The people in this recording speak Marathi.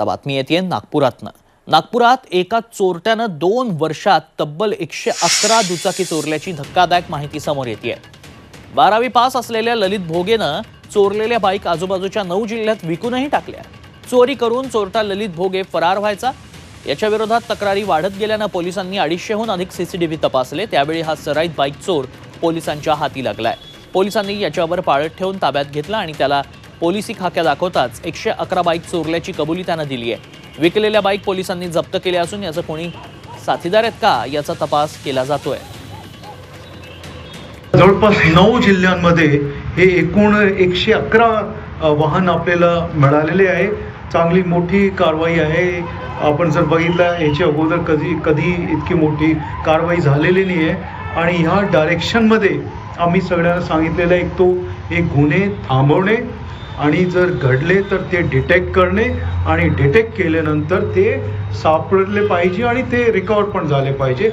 आता बातमी येते नागपुरातनं. नागपुरात एका चोरट्यानं दोन वर्षात तब्बल एकशे अकरा दुचाकी चोरल्याची धक्कादायक माहिती समोर येते बारावी पास असलेल्या ललित भोगेनं चोरलेल्या बाईक आजूबाजूच्या नऊ जिल्ह्यात विकूनही टाकल्या. चोरी करून चोरटा ललित भोगे फरार व्हायचा. याच्या विरोधात तक्रारी वाढत गेल्यानं पोलिसांनी अडीचशेहून अधिक सीसीटीव्ही तपासले. त्यावेळी हा सराईत बाईक चोर पोलिसांच्या हाती लागलाय. पोलिसांनी याच्यावर पाळत ठेवून ताब्यात घेतला आणि त्याला पोलिसी खाक्या दाखवताच एकशे अकरा बाईक चोरल्याची कबुली त्यानं दिली आहे. विकलेल्या बाईक पोलिसांनी जप्त केल्या असून याचं कोणी साथीदार आहेत का याचा तपास केला जातोय. जवळपास नऊ जिल्ह्यांमध्ये हे एकूण एकशे अकरा वाहन आपल्याला मिळालेले आहे. चांगली मोठी कारवाई आहे. आपण जर बघितलं याच्या अगोदर कधी कधी इतकी मोठी कारवाई झालेली नाही आहे. आणि ह्या डायरेक्शनमध्ये आम्ही सगळ्यांना सांगितलेलं एक तो एक गुन्हे थांबवणे आणि जर घडले तर ते डिटेक्ट करणे आणि डिटेक्ट केल्यानंतर ते सापडले पाहिजे आणि ते रिकवर पण झाले पाहिजे.